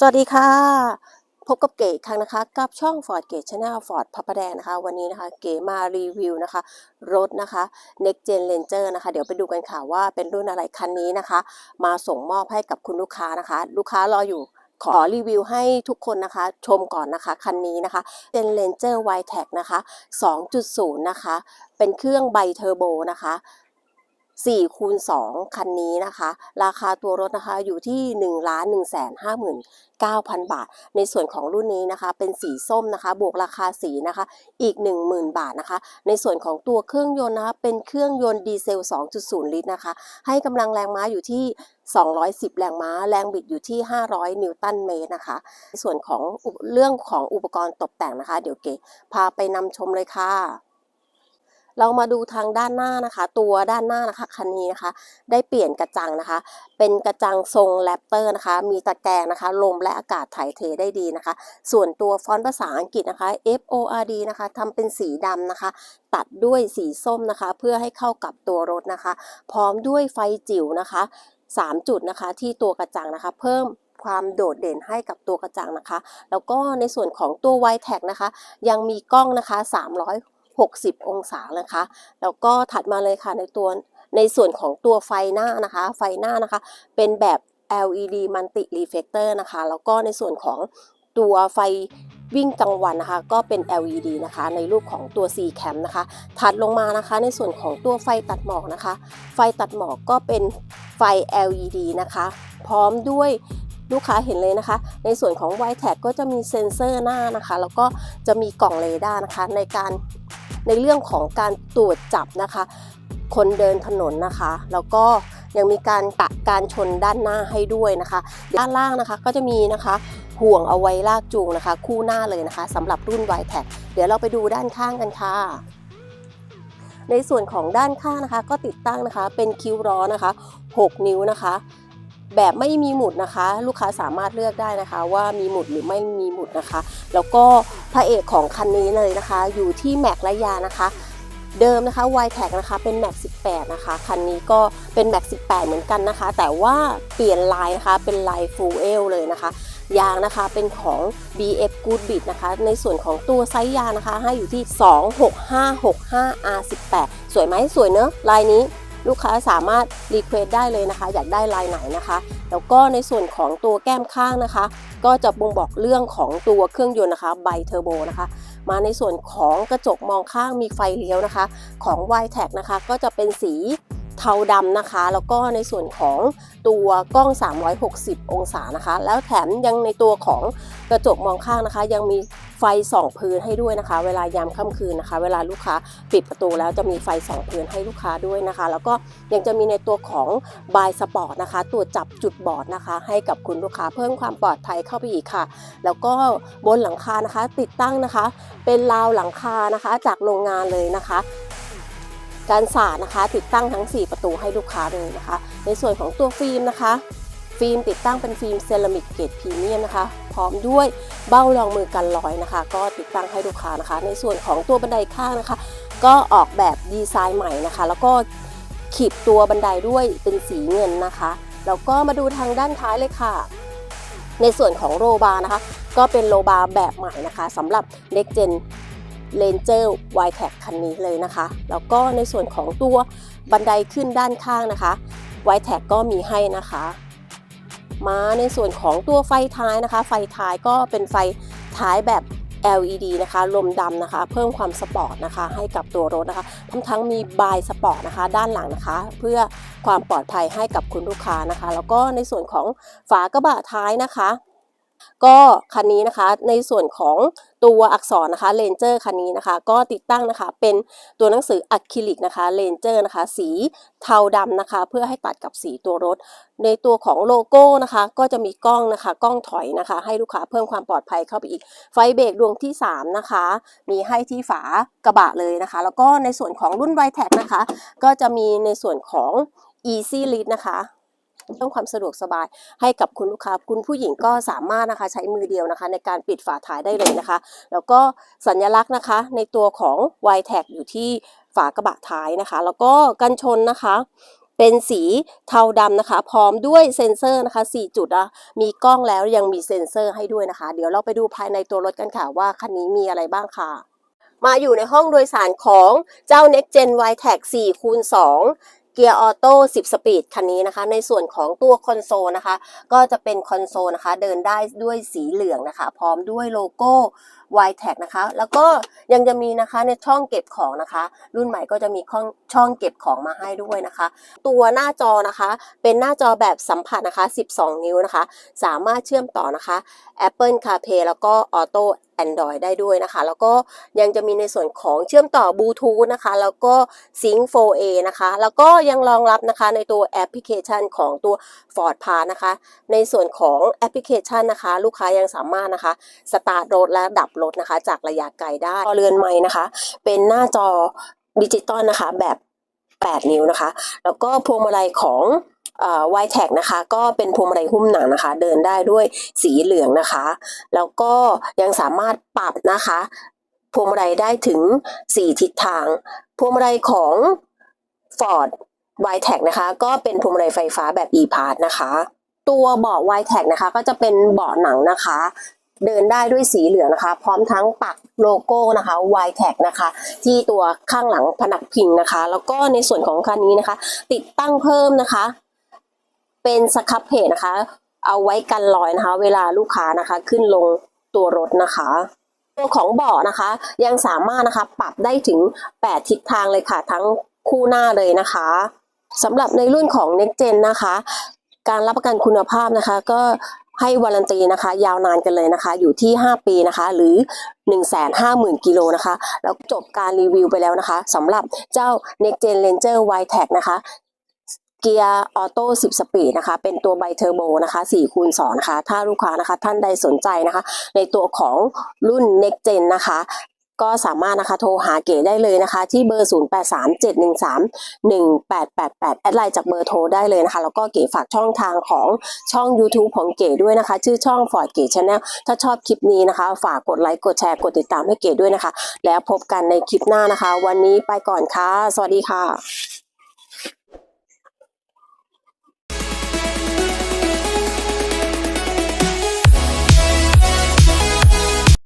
สวัสดีค่ะ พบกับเก๋อีกครั้งนะคะ กับช่อง Ford Gate Channel Ford พระประแดงนะคะ วันนี้นะคะ เก๋มารีวิวนะคะ รถนะคะ Next Gen Ranger นะคะ เดี๋ยวไปดูกันค่ะว่าเป็นรุ่นอะไรคันนี้นะคะ มาส่งมอบให้กับคุณลูกค้านะคะ ลูกค้ารออยู่ขอรีวิวให้ทุกคนนะคะชมก่อนนะคะ คันนี้นะคะเป็น Ranger y t e c นะคะ 2.0 นะคะ เป็นเครื่องไบเทอร์โบนะคะ 4คูณ2คันนี้นะคะ ราคาตัวรถนะคะอยู่ที่ 1 1 5 9 0 0 0 บาท ในส่วนของรุ่นนี้นะคะเป็นสีส้มนะคะ บวกราคาสีนะคะอีก 10,000 บาทนะคะ ในส่วนของตัวเครื่องยนต์นะคะเป็นเครื่องยนต์ดีเซล 2.0 ลิตรนะคะ ให้กำลังแรงม้าอยู่ที่ 210 แรงม้า แรงบิดอยู่ที่ 500 นิวตันเมตรนะคะ ในส่วนของเรื่องของอุปกรณ์ตกแต่งนะคะ เดี๋ยวเก๋พาไปนำชมเลยค่ะ เรามาดูทางด้านหน้านะคะ ตัวด้านหน้านะคะคันนี้นะคะ ได้เปลี่ยนกระจังนะคะ เป็นกระจังทรงแรปเตอร์นะคะ มีตะแกรงนะคะ ลมและอากาศถ่ายเทได้ดีนะคะ ส่วนตัวฟอนต์ภาษาอังกฤษนะคะ F O R D นะคะทำเป็นสีดำนะคะ ตัดด้วยสีส้มนะคะ เพื่อให้เข้ากับตัวรถนะคะ พร้อมด้วยไฟจิ๋วนะคะ 3 จุดนะคะที่ตัวกระจังนะคะ เพิ่มความโดดเด่นให้กับตัวกระจังนะคะ แล้วก็ในส่วนของตัว y t a g นะคะ ยังมีกล้องนะคะ 360 องศานะคะ แล้วก็ถัดมาเลยค่ะในตัวในส่วนของตัวไฟหน้านะคะ ไฟหน้านะคะ เป็นแบบ LED Multi Reflector นะคะ แล้วก็ในส่วนของตัวไฟวิ่งกลางวันนะคะ ก็เป็น LED นะคะ ในรูปของตัว C cam นะคะ ถัดลงมานะคะ ในส่วนของตัวไฟตัดหมอกนะคะ ไฟตัดหมอกก็เป็นไฟ LED นะคะ พร้อมด้วย ลูกค้าเห็นเลยนะคะ ในส่วนของ y t a g ก็จะมีเซ็นเซอร์หน้านะคะ แล้วก็จะมีกล่องเรดาร์นะคะ ในการในเรื่องของการตรวจจับนะคะ คนเดินถนนนะคะ แล้วก็ยังมีการกะการชนด้านหน้าให้ด้วยนะคะ ด้านล่างนะคะก็จะมีนะคะห่วงเอาไว้ลากจูงนะคะ คู่หน้าเลยนะคะสำหรับรุ่น y t a g เดี๋ยวเราไปดูด้านข้างกันค่ะในส่วนของด้านข้างนะคะ ก็ติดตั้งนะคะ เป็นคิ้วล้อนะคะ 6 นิ้วนะคะ แบบไม่มีหมุดนะคะ ลูกค้าสามารถเลือกได้นะคะ ว่ามีหมุดหรือไม่มีหมุดนะคะ แล้วก็พระเอกของคันนี้เลยนะคะ อยู่ที่แม็กและยานะคะ เดิมนะคะ y t a g นะคะเป็นแม็ก18 นะคะ คันนี้ก็เป็นแม็ก18 เหมือนกันนะคะ แต่ว่าเปลี่ยนลายนะคะเป็นลาย full L เลยนะคะยางนะคะเป็นของ BF Goodbit นะคะ ในส่วนของตัวไซส์ยางนะคะ ให้อยู่ที่ 26565 R18 สวยไหมสวยเนอะลายนี้ ลูกค้าสามารถรีเควสได้เลยนะคะ อยากได้ลายไหนนะคะ แล้วก็ในส่วนของตัวแก้มข้างนะคะ ก็จะบ่งบอกเรื่องของตัวเครื่องยนต์นะคะไบเทอร์โบนะคะ มาในส่วนของกระจกมองข้างมีไฟเลี้ยวนะคะ ของ y t a g นะคะ ก็จะเป็นสี เทาดำนะคะ แล้วก็ในส่วนของตัวกล้อง 360 องศานะคะ แล้วแถมยังในตัวของกระจกมองข้างนะคะ ยังมีไฟส่องพื้นให้ด้วยนะคะ เวลายามค่ำคืนนะคะ เวลาลูกค้าปิดประตูแล้วจะมีไฟส่องพื้นให้ลูกค้าด้วยนะคะ แล้วก็ยังจะมีในตัวของบายสปอร์ตนะคะ ตัวจับจุดบอดนะคะ ให้กับคุณลูกค้าเพิ่มความปลอดภัยเข้าไปอีกค่ะ แล้วก็บนหลังคานะคะติดตั้งนะคะ เป็นราวหลังคานะคะ จากโรงงานเลยนะคะ การสาดนะคะ ติดตั้งทั้ง 4 ประตูให้ลูกค้าเลยนะคะ ในส่วนของตัวฟิล์มนะคะ ฟิล์มติดตั้งเป็นฟิล์มเซรามิกเกรดพรีเมียมนะคะ พร้อมด้วยเบ้ารองมือกันรอยนะคะ ก็ติดตั้งให้ลูกค้านะคะ ในส่วนของตัวบันไดข้างนะคะ ก็ออกแบบดีไซน์ใหม่นะคะ แล้วก็ขีดตัวบันไดด้วยเป็นสีเงินนะคะแล้วก็มาดูทางด้านท้ายเลยค่ะ ในส่วนของโรบาร์นะคะ ก็เป็นโรบาร์แบบใหม่นะคะสำหรับ Next Gen Ranger y t a g คันนี้เลยนะคะ แล้วก็ในส่วนของตัวบันไดขึ้นด้านข้างนะคะ y t a g ก็มีให้นะคะ มาในส่วนของตัวไฟท้ายนะคะ ไฟท้ายก็เป็นไฟท้ายแบบ LED นะคะลมดำนะคะ เพิ่มความสปอร์ตนะคะ ให้กับตัวรถนะคะทั้งทั้งมีบายสปอร์ตนะคะ ด้านหลังนะคะ เพื่อความปลอดภัยให้กับคุณลูกค้านะคะ แล้วก็ในส่วนของฝากระบะท้ายนะคะ ก็คันนี้นะคะในส่วนของ ตัวอักษรนะคะเลนเจอร์คันนี้นะคะ ก็ติดตั้งนะคะเป็นตัวหนังสืออะคริลิกนะคะเลนเจอร์นะคะสีเทาดำนะคะ เพื่อให้ตัดกับสีตัวรถ ในตัวของโลโก้นะคะ ก็จะมีกล้องนะคะ กล้องถอยนะคะ ให้ลูกค้าเพิ่มความปลอดภัยเข้าไปอีก ไฟเบรกดวงที่ 3 นะคะ มีให้ที่ฝากระบะเลยนะคะ แล้วก็ในส่วนของรุ่น y t a g นะคะ ก็จะมีในส่วนของ Easy Lead นะคะ เพิ่มความสะดวกสบายให้กับคุณลูกค้า คุณผู้หญิงก็สามารถนะคะใช้มือเดียวนะคะ ในการปิดฝาท้ายได้เลยนะคะ แล้วก็สัญลักษณ์นะคะ ในตัวของ y t a g อยู่ที่ฝากระบะท้ายนะคะ แล้วก็กันชนนะคะเป็นสีเทาดำนะคะ พร้อมด้วยเซ็นเซอร์นะคะ 4 จุดนะมีกล้องแล้วยังมีเซ็นเซอร์ให้ด้วยนะคะ เดี๋ยวเราไปดูภายในตัวรถกันค่ะว่าคันนี้มีอะไรบ้างค่ะ มาอยู่ในห้องโดยสารของเจ้า Next Gen y t e c 4คูณ2 เกียร์ออโต้10 สปีดคันนี้นะคะ ในส่วนของตัวคอนโซลนะคะ ก็จะเป็นคอนโซลนะคะ เดินได้ด้วยสีเหลืองนะคะ พร้อมด้วยโลโก้ y t e c นะคะ แล้วก็ยังจะมีนะคะในช่องเก็บของนะคะ รุ่นใหม่ก็จะมีช่องช่องเก็บของมาให้ด้วยนะคะ ตัวหน้าจอนะคะ เป็นหน้าจอแบบสัมผัสนะคะ 12 นิ้วนะคะ สามารถเชื่อมต่อนะคะ Apple CarPlay แล้วก็ Auto Android ได้ด้วยนะคะ แล้วก็ยังจะมีในส่วนของเชื่อมต่อบลูทูธนะคะ แล้วก็ Sync 4A นะคะ แล้วก็ยังรองรับนะคะในตัวแอปพลิเคชันของตัว Ford p a s นะคะ ในส่วนของแอปพลิเคชันนะคะ ลูกค้ายังสามารถนะคะสตาร์ทรถและดับรถนะคะ จากระยะไกลได้จอเรือนไม้นะคะ เป็นหน้าจอดิจิตอลนะคะแบบ 8 นิ้วนะคะ แล้วก็พวงมาลัยของ วายแท็กนะคะก็เป็นพวงมาลัยหุ้มหนังนะคะ เดินได้ด้วยสีเหลืองนะคะ แล้วก็ยังสามารถปรับนะคะพวงมาลัยได้ถึง 4 ทิศทาง พวงมาลัยของ Ford y t e c นะคะ ก็เป็นพวงมาลัยไฟฟ้าแบบ e-pass นะคะ ตัวเบาะ y t e c นะคะ ก็จะเป็นเบาะหนังนะคะ เดินได้ด้วยสีเหลืองนะคะ พร้อมทั้งปักโลโก้นะคะ y t e c นะคะ ที่ตัวข้างหลังผนักพิงนะคะ แล้วก็ในส่วนของคันนี้นะคะ ติดตั้งเพิ่มนะคะ เป็นสครับเพจนะคะ เอาไว้กันรอยนะคะ เวลาลูกค้านะคะ ขึ้นลงตัวรถนะคะตัวของเบาะนะคะ ยังสามารถนะคะปรับได้ถึง 8 ทิศทางเลยค่ะ ทั้งคู่หน้าเลยนะคะสำหรับในรุ่นของ Next Gen นะคะ การรับประกันคุณภาพนะคะ ก็ให้วารันตีนะคะ ยาวนานกันเลยนะคะ อยู่ที่ 5 ปีนะคะ หรือ 150,000 กิโลนะคะ แล้วจบการรีวิวไปแล้วนะคะสำหรับเจ้า Next Gen Ranger y t e c นะคะ เกียร์ออโต้10 สปีดนะคะ เป็นตัวไบเทอร์โบนะคะ4คูณ2นะคะ ถ้าลูกค้านะคะ ท่านใดสนใจนะคะ ในตัวของรุ่น Next Gen นะคะก็สามารถนะคะโทรหาเก๋ได้เลยนะคะ ที่เบอร์ 0837131888 แอดไลน์จากเบอร์โทรได้เลยนะคะ แล้วก็เก๋ฝากช่องทางของช่อง YouTube ของเก๋ด้วยนะคะ ชื่อช่อง Ford เก๋ Channel ถ้าชอบคลิปนี้นะคะ ฝากกดไลค์กดแชร์กดติดตามให้เก๋ด้วยนะคะ แล้วพบกันในคลิปหน้านะคะ วันนี้ไปก่อนค่ะ สวัสดีค่ะ